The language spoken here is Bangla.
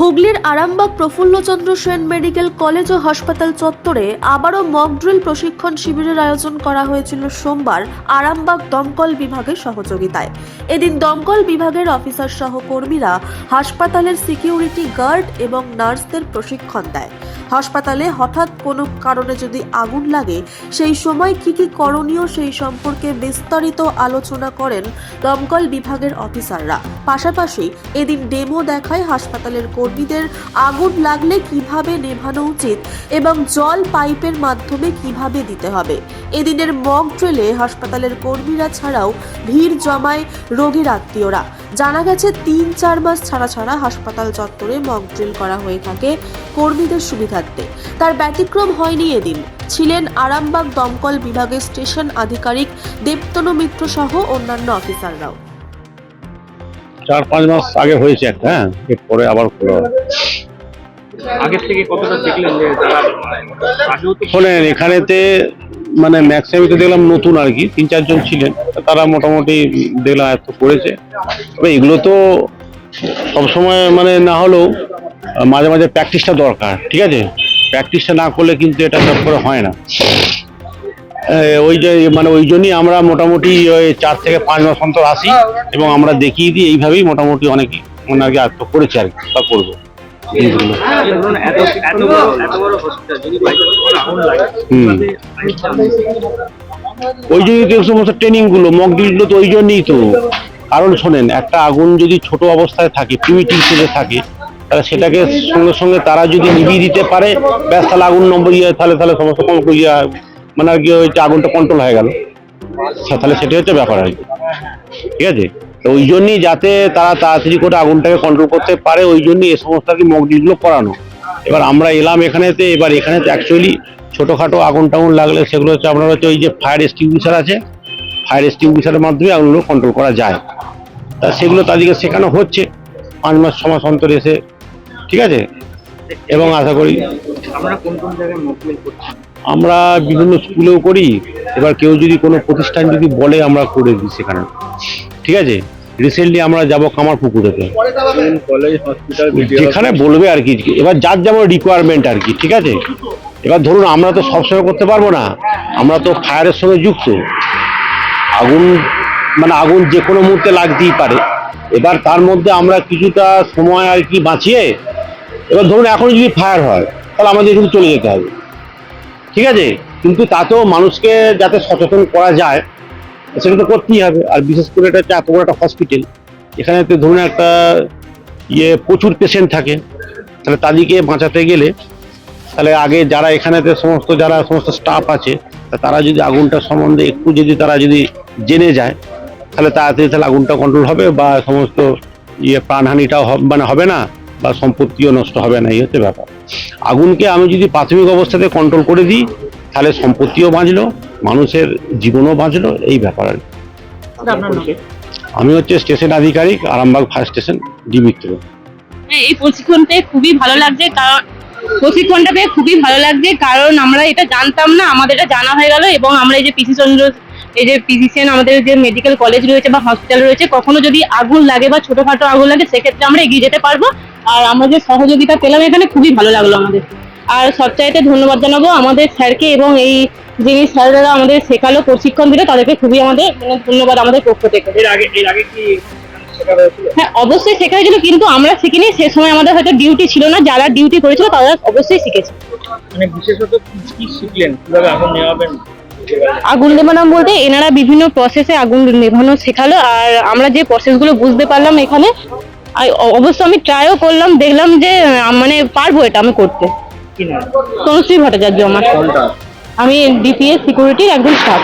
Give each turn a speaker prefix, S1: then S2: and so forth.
S1: হুগলির আরামবাগ প্রফুল্লচন্দ্র সেন মেডিকেল কলেজ ও হাসপাতাল চত্বরে আবারও মক ড্রিল প্রশিক্ষণ শিবিরের আয়োজন করা হয়েছিল সোমবার আরামবাগ দমকল বিভাগের সহযোগিতায়। এদিন দমকল বিভাগের অফিসার সহ কর্মীরা হাসপাতালের সিকিউরিটি গার্ড এবং নার্সদের প্রশিক্ষণ দেয়। হাসপাতালে হঠাৎ কোনো কারণে যদি আগুন লাগে, সেই সময় কি কি করণীয় সেই সম্পর্কে বিস্তারিত আলোচনা করেন দমকল বিভাগের অফিসাররা। পাশাপাশি এদিন ডেমো দেখায় হাসপাতালের কর্মীদের আগুন লাগলে কীভাবে নেভানো উচিত এবং জল পাইপের মাধ্যমে কীভাবে দিতে হবে? এদিনের মক ড্রিলে হাসপাতালের কর্মীরা ছাড়াও ভিড় জমায় রোগীর আত্মীয়রা। জানা গেছে, তিন চার মাস ছাড়া ছাড়া হাসপাতাল চত্বরে মক ড্রিল করা হয়ে থাকে কর্মীদের সুবিধার্থে। তার ব্যতিক্রম হয়নি এদিন। ছিলেন আরামবাগ দমকল বিভাগের স্টেশন আধিকারিক দেবতনু মিত্র সহ অন্যান্য অফিসাররাও।
S2: চার পাঁচ মাস আগে হয়েছে একটা হ্যাঁ এরপরে আবার খোলা হবে।
S3: আগের থেকে কতটা দেখলেন যে তারা
S2: শোনেন এখানেতে মানে ম্যাক্সিমাম তো দেখলাম নতুন আর কি তিন চারজন ছিলেন তারা মোটামুটি দেখলাম এত করেছে। তবে এগুলো তো সবসময় মানে না হলেও মাঝে মাঝে প্র্যাকটিসটা দরকার ঠিক আছে? প্র্যাকটিসটা না করলে কিন্তু এটা সব করে হয় না। ওই যে মানে ওই জন্যই আমরা মোটামুটি ওই চার থেকে পাঁচ মাস অন্তর আসি এবং আমরা দেখিয়ে দিই, এইভাবেই মোটামুটি অনেকে ওনাকে আয়ত্ত করেছে আর কি, বা করব। ওই জন্যই তো সমস্ত ট্রেনিংগুলো মক তো ওই জন্যই তো কারণ শোনেন, একটা আগুন যদি ছোট অবস্থায় থাকে প্রিমিটিভ স্টেজে থাকে, তাহলে সেটাকে সঙ্গে সঙ্গে তারা যদি নিভিয়ে দিতে পারে, ব্যাস তাহলে আগুন নম্বর ইয়ে তাহলে তাহলে সমস্ত কম ইয়ে মানে আর কি ওই আগুনটা কন্ট্রোল হয়ে গেল। তাহলে সেটাই হচ্ছে ব্যাপার আর ঠিক আছে? তো ওই জন্যই যাতে তারা তাড়াতাড়ি করে আগুনটাকে কন্ট্রোল করতে পারে, ওই জন্যই এ সমস্ত আর কি মক করানো এবার আমরা এলাম এখানেতে, এবার এখানেতে অ্যাকচুয়ালি ছোটোখাটো আগুন টাগুন লাগলে সেগুলো হচ্ছে আপনার হচ্ছে ওই যে ফায়ার এক্সটিংগুইশার আছে। ফায়ার এক্সটিংগুইশারের মাধ্যমে আগুনগুলো কন্ট্রোল করা যায়। তা সেগুলো তাদেরকে শেখানো হচ্ছে। পাঁচ মাস, ছ মাস অন্তর এসে। ঠিক আছে? এবং আশা করি
S3: আমরা কোন কোন জায়গায়
S2: আমরা বিভিন্ন স্কুলেও করি, এবার কেউ যদি কোনো প্রতিষ্ঠান যদি বলে, আমরা করে দিই সেখানে। ঠিক আছে? রিসেন্টলি আমরা যাব
S3: কলেজ হসপিটাল
S2: যেখানে বলবে আর কি, এবার যার যেমন রিকোয়ারমেন্ট আর কি, ঠিক আছে? এবার ধরুন, আমরা তো সবসময় করতে পারব না। আমরা তো ফায়ারের সঙ্গে যুক্ত। আগুন মানে আগুন যে কোনো মুহূর্তে লাগতেই পারে। এবার তার মধ্যে আমরা কিছুটা সময় আর কি বাঁচিয়ে, এবার ধরুন এখন যদি ফায়ার হয়, তাহলে আমাদের এখানে চলে যেতে হবে। ঠিক আছে? কিন্তু তাতেও মানুষকে যাতে সচেতন করা যায়, সেটা তো করতেই হবে। আর বিশেষ করে এটা হচ্ছে এত বড় একটা হসপিটাল এখানে তো ধরুন একটা ইয়ে প্রচুর পেশেন্ট থাকে। তাহলে তাদেরকে বাঁচাতে গেলে, তাহলে আগে যারা এখানেতে সমস্ত, যারা সমস্ত স্টাফ আছে তারা যদি আগুনটা সম্বন্ধে একটু যদি তারা যদি জেনে যায়, তাহলে তাড়াতাড়ি তাহলে আগুনটা কন্ট্রোল হবে বা সমস্ত ইয়ে প্রাণহানিটাও মানে হবে না। বা সম্পত্তিও নষ্ট হবে না এই হচ্ছে ব্যাপার। আগুনকে আমি যদি প্রাথমিক অবস্থাতে কন্ট্রোল করে দিই তাহলে সম্পত্তিও বাঁচলো মানুষের জীবনও বাঁচলো এই ব্যাপার আর? আমি হচ্ছে স্টেশন আধিকারিক Arambagh fire station D Mitra
S4: হ্যাঁ, এই প্রশিক্ষণ পেয়ে খুবই ভালো লাগছে কারণ প্রশিক্ষণটা পেয়ে খুবই ভালো লাগছে কারণ আমরা এটা জানতাম না আমাদের এটা জানা হয়ে গেল এবং আমরা এই যে পিসি চন্দ্র এই যে ফিজিশিয়ান আমাদের যে মেডিকেল কলেজ রয়েছে বা হসপিটাল রয়েছে কখনো যদি আগুন লাগে বা ছোটখাটো আগুন লাগে সেক্ষেত্রে আমরা এগিয়ে যেতে পারব। আর আমরা যে সহযোগিতা পেলাম এখানে খুবই ভালো লাগল আমাদের। আর সবচাইতে ধন্যবাদ জানাব আমাদের স্যারকে এবং এই যিনি স্যাররা আমাদের শেখালো প্রশিক্ষণ দিল তাদেরকে খুবই আমাদের মানে ধন্যবাদ আমাদের পক্ষ থেকে।
S3: এর আগে এর আগে কি
S4: হ্যাঁ অবশ্যই শেখা হয়েছিল কিন্তু আমরা শিখিনি সে সময় আমাদের হয়তো ডিউটি ছিল না যারা ডিউটি করেছিল তারা অবশ্যই শিখেছে।
S3: মানে বিশেষত কি শিখলেন? কীভাবে আগুন নেওয়াবেন
S4: আগুন নেভানো বলতে এনারা বিভিন্ন প্রসেসে আগুন নেভানো শেখালো আর আমরা যে প্রসেসগুলো বুঝতে পারলাম এখানে অবশ্য আমি ট্রাইও করলাম দেখলাম যে মানে পারব এটা আমি করতে। তনুশ্রী ভট্টাচার্য আমার। আমি ডিপিএস সিকিউরিটির একজন স্টাফ